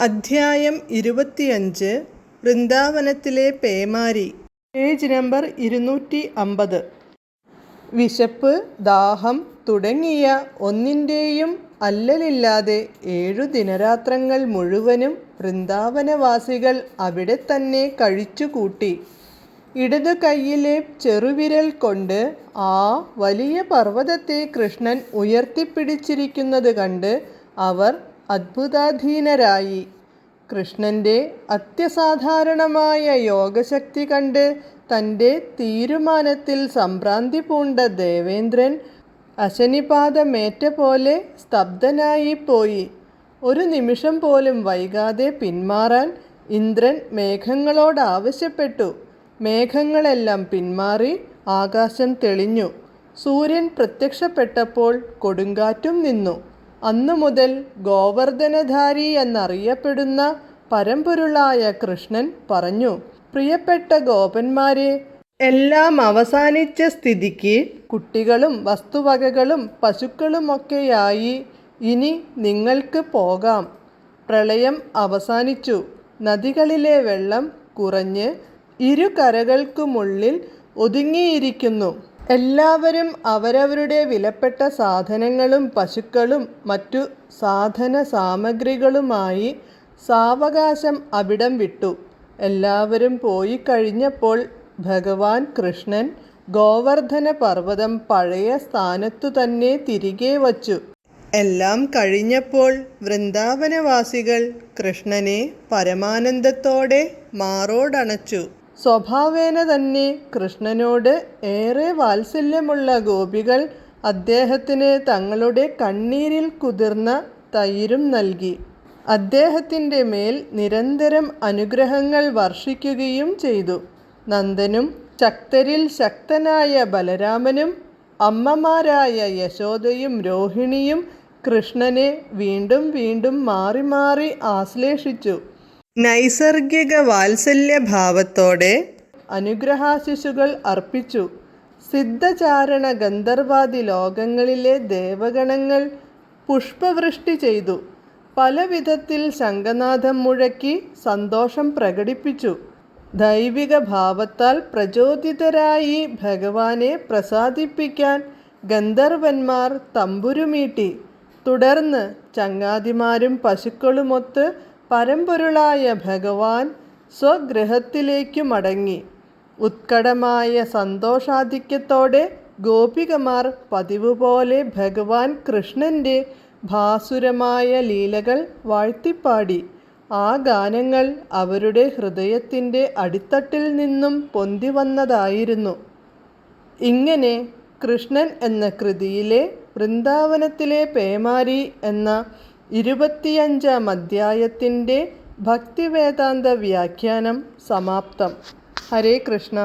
അധ്യായം ഇരുപത്തിയഞ്ച് വൃന്ദാവനത്തിലെ പേമാരി. Page number ഇരുന്നൂറ്റി അമ്പത് വിശപ്പ് ദാഹം തുടങ്ങിയ ഒന്നിന്റെയും അല്ലലില്ലാതെ ഏഴു ദിനരാത്രങ്ങൾ മുഴുവനും വൃന്ദാവനവാസികൾ അവിടെ തന്നെ കഴിച്ചുകൂട്ടി. ഇടതു കൈയിലെ ചെറുവിരൽ കൊണ്ട് ആ വലിയ പർവതത്തെ കൃഷ്ണൻ ഉയർത്തിപ്പിടിച്ചിരിക്കുന്നത് കണ്ട് അവർ അത്ഭുതാധീനരായി. കൃഷ്ണന്റെ അത്യസാധാരണമായ യോഗശക്തി കണ്ട് തന്റെ തീരുമാനത്തിൽ സംഭ്രാന്തി പൂണ്ട ദേവേന്ദ്രൻ അശനിപാതമേറ്റ പോലെ സ്തബ്ധനായിപ്പോയി ഒരു നിമിഷം പോലും വൈകാതെ പിന്മാറാൻ ഇന്ദ്രൻ മേഘങ്ങളോട് ആവശ്യപ്പെട്ടു. മേഘങ്ങളെല്ലാം പിന്മാറി ആകാശം തെളിഞ്ഞു. സൂര്യൻ പ്രത്യക്ഷപ്പെട്ടപ്പോൾ കൊടുങ്കാറ്റും നിന്നു. അന്നു മുതൽ ഗോവർദ്ധനധാരി എന്നറിയപ്പെടുന്ന പരമ്പൊരുളായ കൃഷ്ണൻ പറഞ്ഞു പ്രിയപ്പെട്ട ഗോപന്മാരെ എല്ലാം അവസാനിച്ച സ്ഥിതിക്ക് കുട്ടികളും വസ്തുവകകളും പശുക്കളുമൊക്കെയായി ഇനി നിങ്ങൾക്ക് പോകാം. പ്രളയം അവസാനിച്ചു. നദികളിലെ വെള്ളം കുറഞ്ഞ് ഇരു കരകൾക്കുമുള്ളിൽ ഒതുങ്ങിയിരിക്കുന്നു. എല്ലാവരും അവരവരുടെ വിലപ്പെട്ട സാധനങ്ങളും പശുക്കളും മറ്റു സാധന സാമഗ്രികളുമായി സാവകാശം അവിടം വിട്ടു. എല്ലാവരും പോയി കഴിഞ്ഞപ്പോൾ ഭഗവാൻ കൃഷ്ണൻ ഗോവർദ്ധന പർവതം പഴയ സ്ഥാനത്തു തന്നെ തിരികെ വച്ചു. എല്ലാം കഴിഞ്ഞപ്പോൾ വൃന്ദാവനവാസികൾ കൃഷ്ണനെ പരമാനന്ദത്തോടെ മാറോടണച്ചു. സ്വഭാവേന തന്നെ കൃഷ്ണനോട് ഏറെ വാത്സല്യമുള്ള ഗോപികൾ അദ്ദേഹത്തിന് തങ്ങളുടെ കണ്ണീരിൽ കുതിർന്ന തൈരും നൽകി. അദ്ദേഹത്തിന്റെ മേൽ നിരന്തരം അനുഗ്രഹങ്ങൾ വർഷിക്കുകയും ചെയ്തു. നന്ദനും ശക്തരിൽ ശക്തനായ ബലരാമനും അമ്മമാരായ യശോദയും രോഹിണിയും കൃഷ്ണനെ വീണ്ടും വീണ്ടും മാറി മാറി ആശ്ലേഷിച്ചു. നൈസർഗിക വാത്സല്യഭാവത്തോടെ അനുഗ്രഹാശിശുകൾ അർപ്പിച്ചു. സിദ്ധചാരണ ഗന്ധർവാദി ലോകങ്ങളിലെ ദേവഗണങ്ങൾ പുഷ്പവൃഷ്ടി ചെയ്തു. പലവിധത്തിൽ ശംഖനാഥം മുഴക്കി സന്തോഷം പ്രകടിപ്പിച്ചു. ദൈവിക ഭാവത്താൽ പ്രചോദിതരായി ഭഗവാനെ പ്രസാദിപ്പിക്കാൻ ഗന്ധർവന്മാർ തമ്പുരുമീട്ടി. തുടർന്ന് ചങ്ങാതിമാരും പശുക്കളുമൊത്ത് പരമ്പൊരുളായ ഭഗവാൻ സ്വഗൃഹത്തിലേക്കു മടങ്ങി. ഉത്കടമായ സന്തോഷാധിക്യത്തോടെ ഗോപികമാർ പതിവ് പോലെ ഭഗവാൻ കൃഷ്ണന്റെ ഭാസുരമായ ലീലകൾ വാഴ്ത്തിപ്പാടി. ആ ഗാനങ്ങൾ അവരുടെ ഹൃദയത്തിന്റെ അടിത്തട്ടിൽ നിന്നും പൊന്തി വന്നതായിരുന്നു ഇങ്ങനെ കൃഷ്ണൻ എന്ന കൃതിയിലെ വൃന്ദാവനത്തിലെ പേമാരി എന്ന ഇരുപത്തിയഞ്ചാം അധ്യായത്തിന്റെ ഭക്തിവേദാന്ത വ്യാഖ്യാനം സമാപ്തം. ഹരേ കൃഷ്ണ.